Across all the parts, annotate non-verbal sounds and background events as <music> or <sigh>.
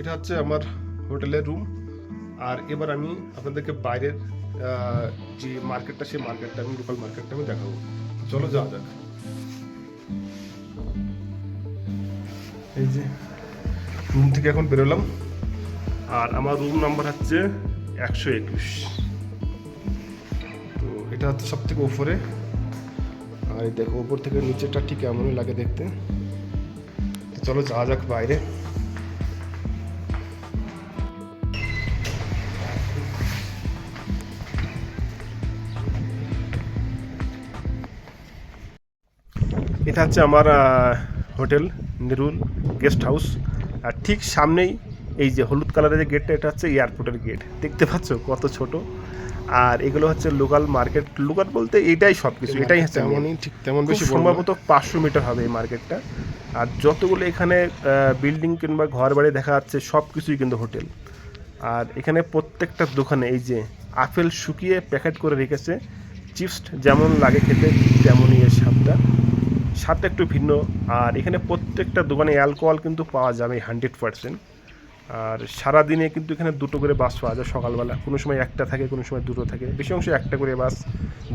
এটা হচ্ছে আমার হোটেলের রুম। আর এবার আমি আপনাদেরকে বাইরের যে মার্কেটটা, সেই মার্কেটটা, আমি লোকাল মার্কেটটা আমি দেখাবো। চলো যাওয়া যাক। এই যে রুম থেকে এখন বেরোলাম। আর আমার রুম নাম্বার হচ্ছে একশো একুশ। তো এটা হচ্ছে সব থেকে উপরে আর দেখো উপর থেকে নিচেটা ঠিক এমনই লাগে দেখতে। চলো যাওয়া যাক বাইরে। এটা হচ্ছে আমার হোটেল নিরুল গেস্ট হাউস। আর ঠিক সামনেই এই যে হলুদ কালারের যে গেটটা এটা হচ্ছে এয়ারপোর্টের গেট। দেখতে পাচ্ছ কত ছোট। আর এগুলো হচ্ছে লোকাল মার্কেট। লোকাল বলতে এটাই সব কিছু এটাই হচ্ছে তেমনই ঠিক তেমন বেশি সম্ভবত পাঁচশো মিটার হবে এই মার্কেটটা। আর যতগুলো এখানে বিল্ডিং কিংবা ঘর বাড়ি দেখা যাচ্ছে সব কিছুই কিন্তু হোটেল। আর এখানে প্রত্যেকটা দোকানে এই যে আপেল শুকিয়ে প্যাকেট করে রেখেছে। চিপস যেমন লাগে খেতে তেমনই এর স্বাদটা। স্বাদটা একটু ভিন্ন। আর এখানে প্রত্যেকটা দোকানে অ্যালকোহল কিন্তু পাওয়া যাবে হান্ড্রেড পার্সেন্ট আর সারাদিনে কিন্তু এখানে দুটো করে বাস পাওয়া যায়, সকালবেলা। কোনো সময় একটা থাকে, কোনো সময় দুটো থাকে। বেশি অংশ একটা করে বাস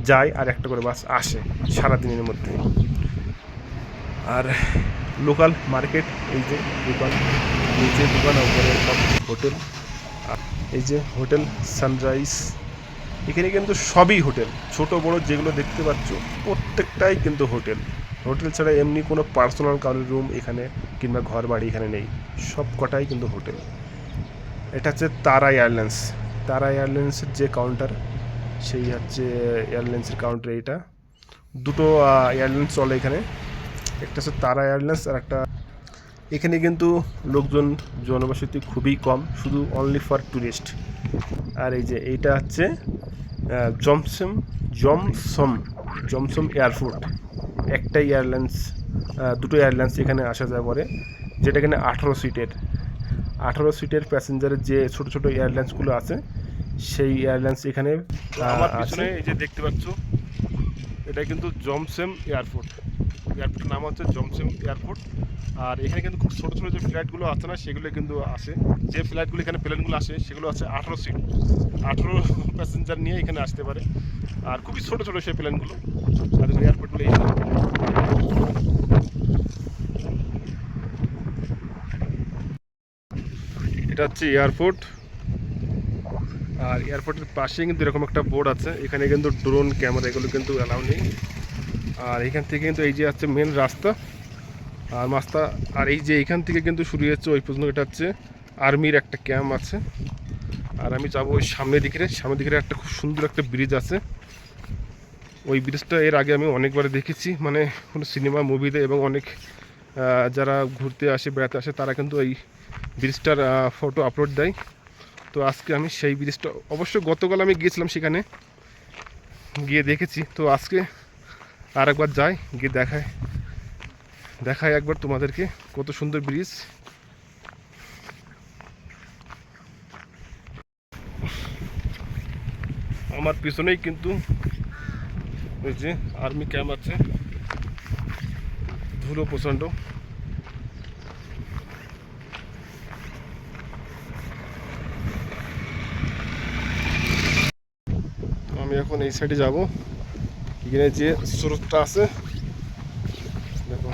যায় আর একটা করে বাস আসে সারাদিনের মধ্যে। আর লোকাল মার্কেট এই যে দোকান, নিচে দোকান উপরে সব হোটেল আর এই যে হোটেল সানরাইজ এখানে কিন্তু সবই হোটেল ছোট, বড় যেগুলো দেখতে পাচ্ছ, প্রত্যেকটাই কিন্তু হোটেল হোটেল ছাড়া এমনি কোনো পার্সোনাল কারোর রুম এখানে কিংবা ঘর বাড়ি এখানে নেই। সব কটাই কিন্তু হোটেল। এটা হচ্ছে তারা এয়ারলাইন্স। তারা এয়ারলাইন্সের যে কাউন্টার সেই হচ্ছে এয়ারলাইন্সের কাউন্টার এইটা। দুটো এয়ারলাইন্স চলে এখানে। একটা হচ্ছে তারা এয়ারলাইন্স আর একটা এখানে কিন্তু লোকজন জনবসতি খুবই কম, শুধু অনলি ফর ট্যুরিস্ট আর এই যে এইটা হচ্ছে জমসম জমসম জমসম এয়ারপোর্ট। একটাই এয়ারলাইন্স দুটো এয়ারলাইন্স এখানে আসা যাওয়া করে যেটা এখানে আঠারো সিটের আঠারো সিটের প্যাসেঞ্জারের যে ছোট ছোট এয়ারলাইন্সগুলো আছে সেই এয়ারলাইন্স এখানে আমার পিছনে এই যে দেখতে পাচ্ছ এটা কিন্তু জমসেম এয়ারপোর্ট এয়ারপোর্টের নাম হচ্ছে জমসেম এয়ারপোর্ট আর এখানে কিন্তু খুব ছোটো ছোটো যে ফ্লাইটগুলো আছে না সেগুলো কিন্তু আসে। যে ফ্লাইটগুলো এখানে প্লেনগুলো আসে সেগুলো আছে আঠারো সিট আঠারো <laughs> প্যাসেঞ্জার নিয়ে এখানে আসতে পারে। আর খুবই ছোটো ছোটো সেই প্লেনগুলো। আর এয়ারপোর্টগুলো এই এটা হচ্ছে এয়ারপোর্ট আর এয়ারপোর্টের পাশে কিন্তু এরকম একটা বোর্ড আছে। এখানে কিন্তু ড্রোন ক্যামেরা এগুলো কিন্তু অ্যালাউ নেই। আর এখান থেকে কিন্তু এই যে আছে মেন রাস্তা। আর মাস্তা আর এই যে এখান থেকে কিন্তু শুরু হচ্ছে ওই পর্যন্ত এটা হচ্ছে আর্মির একটা ক্যাম্প আছে। আর আমি যাব ওই সামনের দিকে সামনের দিকে একটা খুব সুন্দর একটা ব্রিজ আছে। ওই ব্রিজটা এর আগে আমি অনেকবার দেখেছি। মানে কোনো সিনেমা মুভিতে এবং অনেক যারা ঘুরতে আসে, বেড়াতে আসে, তারা কিন্তু এই ব্রিজটার ফটো আপলোড দেয়। তো আজকে আমি সেই ব্রিজটা অবশ্য গতকাল আমি গিয়েছিলাম সেখানে। গিয়ে দেখেছি। তো আজকে আর একবার যাই গিয়ে দেখায়। দেখায় একবার তোমাদেরকে কত সুন্দর ব্রিজ আমার পিছনেই কিন্তু ওই যে আর্মি ক্যাম্প আছে। ধুলো প্রচণ্ড। আমি এখন এই সাইডে যাব। এখানে যে স্রোতটা আছে, দেখো।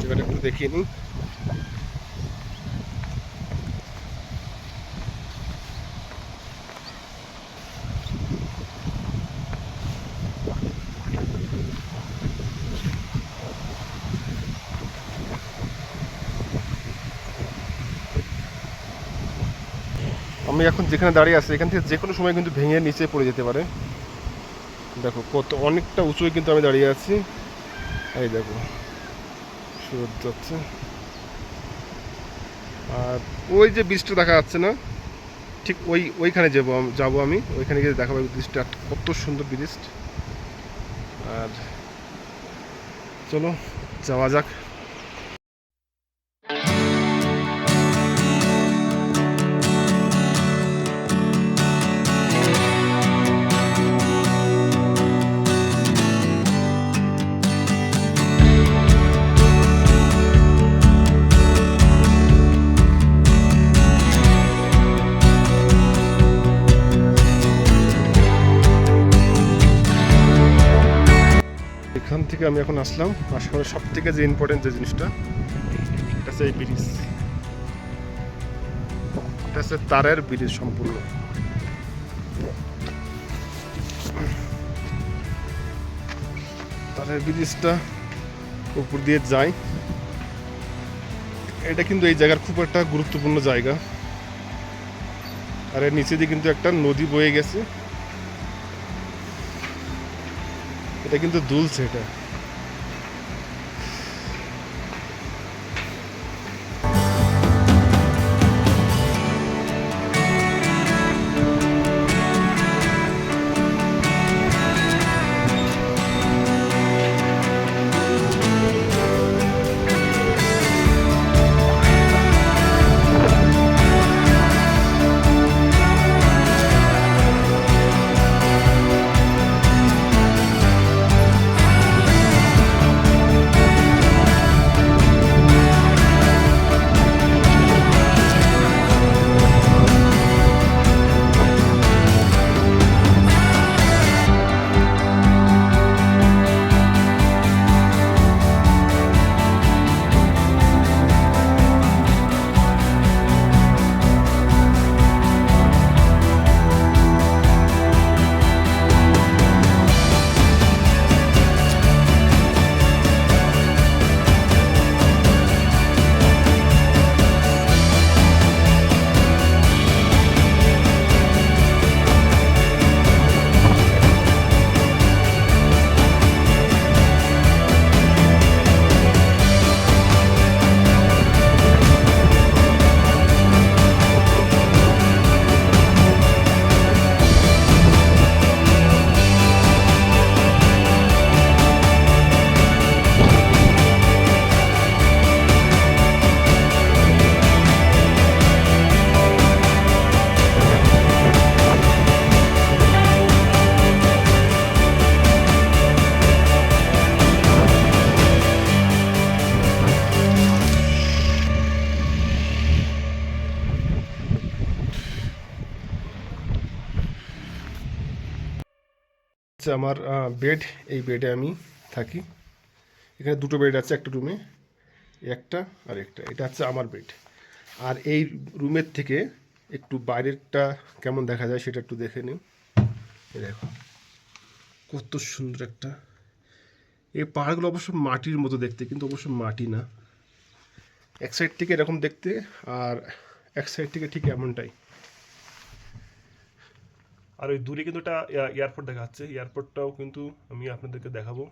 জায়গাটা একটু দেখিয়ে নিই। আমি এখন যেখানে দাঁড়িয়ে আছি, এখান থেকে যে কোনো সময় কিন্তু ভেঙে নিচে পড়ে যেতে পারে। দেখো, কত, অনেকটা উঁচুই কিন্তু আমি দাঁড়িয়ে আছি। এই দেখো সুরত যাচ্ছে। আর ওই যে বীজটা দেখা যাচ্ছে না, ঠিক ওই, ওইখানে যাব যাব আমি। ওইখানে গিয়ে দেখাবো ব্রিজটা কত সুন্দর ব্রিজ আর চলো, যাওয়া যাক। থেকে আমি এখন আসলাম। পরে সব থেকে যে ইম্পর্টেন্ট যে জিনিসটা, এটা হচ্ছে এই ব্রিজ। এটা হচ্ছে তারের ব্রিজ সম্পূর্ণ। তারের ব্রিজটা উপর দিয়ে যায়। এটা কিন্তু এই জায়গার খুব একটা গুরুত্বপূর্ণ জায়গা। আর এর নিচে দিয়ে কিন্তু একটা নদী বয়ে গেছে। এটা কিন্তু দুলছে এটা হচ্ছে আমার বেড এই বেডে আমি থাকি। এখানে দুটো বেড আছে, একটা রুমে একটা আর একটা। এটা হচ্ছে আমার বেড আর এই রুমের থেকে একটু বাইরেরটা কেমন দেখা যায় সেটা একটু দেখে নিন দেখো, কত সুন্দর একটা। এই পাহাড়গুলো অবশ্য মাটির মতো দেখতে, কিন্তু অবশ্য মাটি না। এক সাইড থেকে এরকম দেখতে, আর এক সাইড থেকে ঠিক এমনটাই। আর ওই দূরে কিন্তু একটা এয়ারপোর্ট দেখা যাচ্ছে এয়ারপোর্টটাও কিন্তু আমি আপনাদেরকে দেখাবো।